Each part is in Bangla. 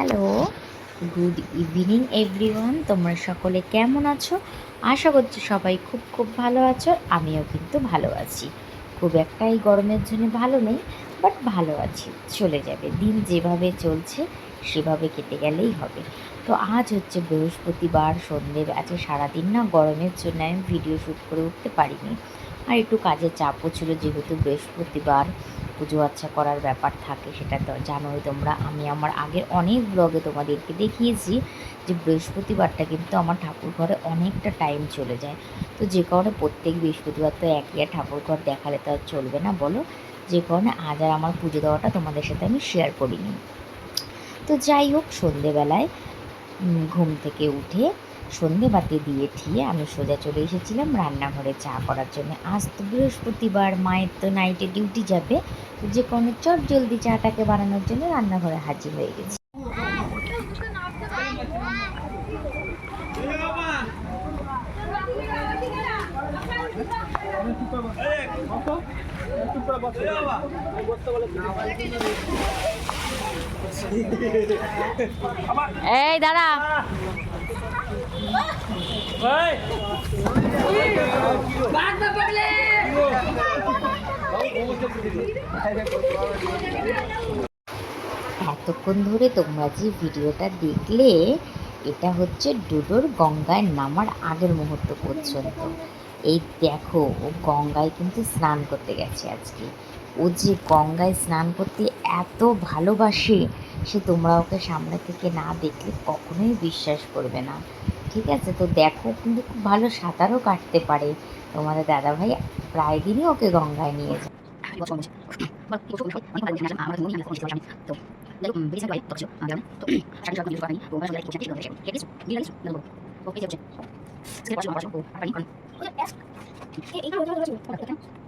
Hello, good evening everyone. তোমরা সকলে কেমন আছো? আশা করছি সবাই খুব খুব ভালো আছো, আমিও কিন্তু ভালো আছি। খুব একটা এই গরমের জন্য ভালো নেই, বাট ভালো আছি। চলে যাবে, দিন যেভাবে চলছে, সেভাবে কেটে গেলেই হবে। তো আজ হচ্ছে বৃহস্পতিবার, সন্ধে আজকে সারাদিন না গরমের জন্য আমি ভিডিও শ্যুট করে উঠতে পারিনি। আর একটু কাজের চাপও ছিল, যেহেতু বৃহস্পতিবার পুজো আচ্ছা করার ব্যাপার থাকে, সেটা তো জানোই তোমরা। আমি আমার আগের অনেক ব্লগে তোমাদেরকে দেখিয়েছি যে বৃহস্পতিবারটা কিন্তু আমার ঠাকুর ঘরে অনেকটা টাইম চলে যায়। তো যে কারণে প্রত্যেক বৃহস্পতিবার তো একই আর ঠাকুর ঘর দেখালে তো আর চলবে না, বলো? যে কারণে আজ আর আমার পুজো দেওয়াটা তোমাদের সাথে আমি শেয়ার করিনি। তো যাই হোক, সন্ধেবেলায় ঘুম থেকে উঠে সন্ধে বাতি দিয়ে ঠিয়ে আমি সোজা চলে এসেছিলাম রান্নাঘরে চা করার জন্য। আজ তো বৃহস্পতিবার, মায়ের তো নাইটে ডিউটি যাবে। যে কোনো চট জলদি চাটাকে বানানোর জন্য রান্নাঘরে হাজির হয়ে গেছি। এই দাঁড়া। এতক্ষণ ধরে তোমরা যে ভিডিওটা দেখলে এটা হচ্ছে ডুডোর গঙ্গায় নামার আগের মুহূর্ত পর্যন্ত। এই দেখো ও গঙ্গায় কিন্তু স্নান করতে গেছে আজকে। ও যে গঙ্গায় স্নান করতে এত ভালোবাসে সে তোমরা ওকে সামনে থেকে না দেখলে কখনোই বিশ্বাস করবে না। ঠিক আছে? তো দেখো কিন্তু খুব ভালো সাঁতারও কাটতে পারে। তোমাদের দাদাভাই প্রায় দিনই ওকে গঙ্গায় নিয়ে যায়।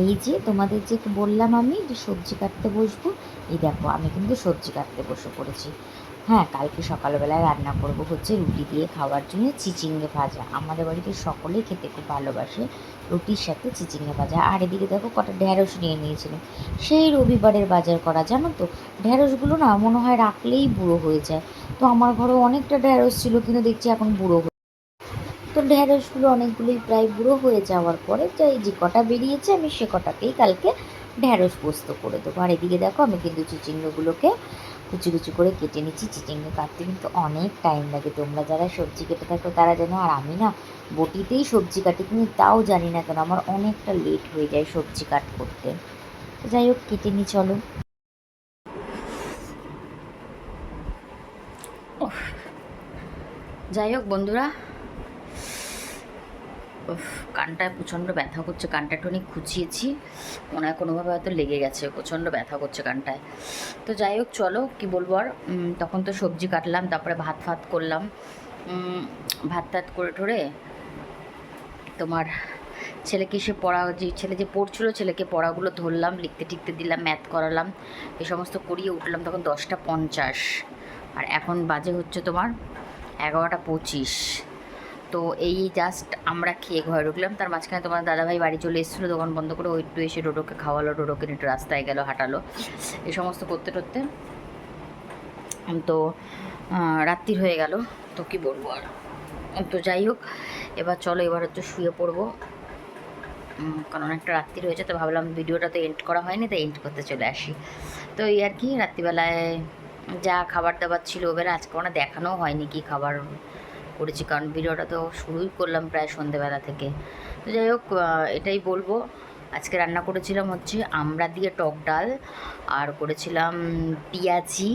এই যে তোমাদের যে বললাম আমি যে সবজি কাটতে বসবো, এই দেখো, আমি কিন্তু সবজি কাটতে বসে পড়েছি। হ্যাঁ কালকে সকালবেলায় রান্না করব হচ্ছে রুটি দিয়ে খাওয়ার জন্য চিচিঙ্গে ভাজা। আমাদের বাড়িতে সকলেই খেতে খুব ভালোবাসে রুটির সাথে চিচিঙ্গে ভাজা। আর এদিকে দেখো কটা ঢ্যাঁড়স নিয়ে নিয়েছিলাম সেই রবিবারের বাজার করা, জানো তো? ঢ্যাঁড়সগুলো না মনে হয় রাখলেই বুড়ো হয়ে যায়। তো আমার ঘরে অনেকটা ঢ্যাঁড়স ছিল, কিন্তু দেখছি এখন বুড়ো হয়ে তো ঢ্যাঁড়সগুলো অনেকগুলোই প্রায় বুড়ো হয়ে যাওয়ার পরে তো এই যে কটা বেরিয়েছে আমি সে কটাকেই কালকে ঢ্যাঁড়স পোস্ত করে দেবো। আর এদিকে দেখো আমি কিন্তু চিচিঙ্গগুলোকে কুচি কুচি করে কেটে নিচ্ছি, চিচিঙ্গে কাটতে কিন্তু অনেক টাইম লাগে। তোমরা যারা সবজি কেটে থাকো, তারা জানো আর আমি না বটিতেই সবজি কাটি কিন্তু তাও জানি না কেন আমার অনেকটা লেট হয়ে যায় সবজি কাট করতে। যাই হোক, কেটে নিই, চলো। যাই হোক, বন্ধুরা কানটায় প্রচণ্ড ব্যথা করছে, কানটা একটু অনেক খুঁচিয়েছি। মনে হয় কোনোভাবে হয়তো লেগে গেছে, প্রচণ্ড ব্যথা করছে কানটায়। তো যাই হোক, চলো, কি বলব আর? তখন তো সবজি কাটলাম, তারপরে ভাত ফাত করলাম। ভাত টাত করে ঠরে তোমার ছেলেকে সে পড়া, যে ছেলে যে পড়ছিল, ছেলেকে পড়াগুলো ধরলাম, লিখতে টিখতে দিলাম ম্যাথ করালাম। এ সমস্ত করিয়ে উঠলাম তখন দশটা পঞ্চাশ। আর এখন বাজে হচ্ছে তোমার এগারোটা পঁচিশ। তো এই জাস্ট আমরা খেয়ে ঘরে ঢুকলাম। তার মাঝখানে তোমার দাদাভাই বাড়ি চলে এসেছিল, দোকান বন্ধ করে, ওই একটু এসে ডোডোকে খাওয়ালো ডোডোকে একটু রাস্তায় গেল, হাঁটালো। এই সমস্ত করতে করতে তো রাত্রির হয়ে গেল। তো কি বলব আর? তো যাই হোক, এবার চলো এবার হচ্ছে শুয়ে পড়ব। কারণ অনেকটা রাত্রি হয়েছে, তো ভাবলাম ভিডিওটা তো এন্ড করা হয়নি, তাই এন্ড করতে চলে আসি। তো এই আর কি, রাত্রিবেলায় যা খাবার দাবার ছিল এবার আজকে ওনা দেখানোও হয়নি কি খাবার করেছি কারণ ভিডিওটা তো শুরুই করলাম প্রায় সন্ধেবেলা থেকে। তো যাই হোক এটাই বলব। আজকে রান্না করেছিলাম হচ্ছে আমড়া দিয়ে টক ডাল, আর করেছিলাম পেঁয়াজি,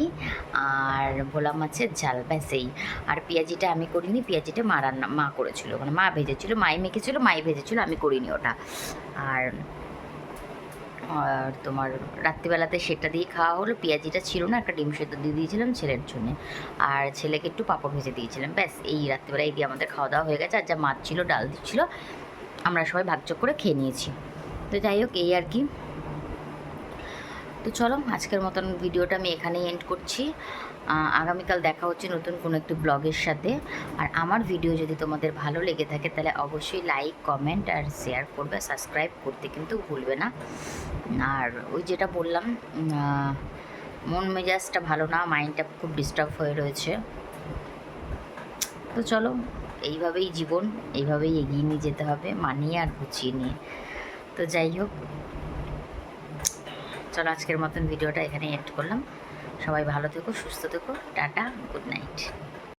আর ভোলা মাছের ঝাল ব্যাসেই আর পেঁয়াজিটা আমি করিনি, পেঁয়াজিটা মা রান্না, মা করেছিল। মানে মা ভেজেছিল, মাই মেখেছিল, মাই ভেজেছিল, আমি করিনি ওটা। আর আর তোমার রাত্রিবেলাতে সেটা দিয়ে খাওয়া হলো। পেঁয়াজিটা ছিল না, একটা ডিম সেদ্ধ দিয়ে দিয়েছিলাম ছেলের জন্য। আর ছেলেকে একটু পাঁপড় ভেজে দিয়েছিলাম। ব্যাস, এই রাত্রিবেলা এই দিয়ে আমাদের খাওয়া দাওয়া হয়ে গেছে। আর যা মাছ ছিল, ডাল দিচ্ছিল আমরা সবাই ভাগচোক করে খেয়ে নিয়েছি। তো যাই হোক, এই আর কি। তো চলো, আজকের মতন ভিডিওটা আমি এখানেই এন্ড করছি। আগামীকাল দেখা হচ্ছে নতুন কোনো একটি ব্লগের সাথে। আর আমার ভিডিও যদি তোমাদের ভালো লেগে থাকে, তাহলে অবশ্যই লাইক কমেন্ট আর শেয়ার করবে। সাবস্ক্রাইব করতে কিন্তু ভুলবে না। আর ওই যেটা বললাম মন মেজাজটা ভালো না মাইন্ডটা খুব ডিস্টার্ব হয়ে রয়েছে। তো চলো, এইভাবেই জীবন, এইভাবেই এগিয়ে নিয়ে যেতে হবে, মানিয়ে আর গুছিয়ে নিয়ে। তো যাই হোক চলো আজকের মতন ভিডিওটা এখানে এড করলাম। সবাই ভালো থেকো, সুস্থ থেকো, টাটা গুড নাইট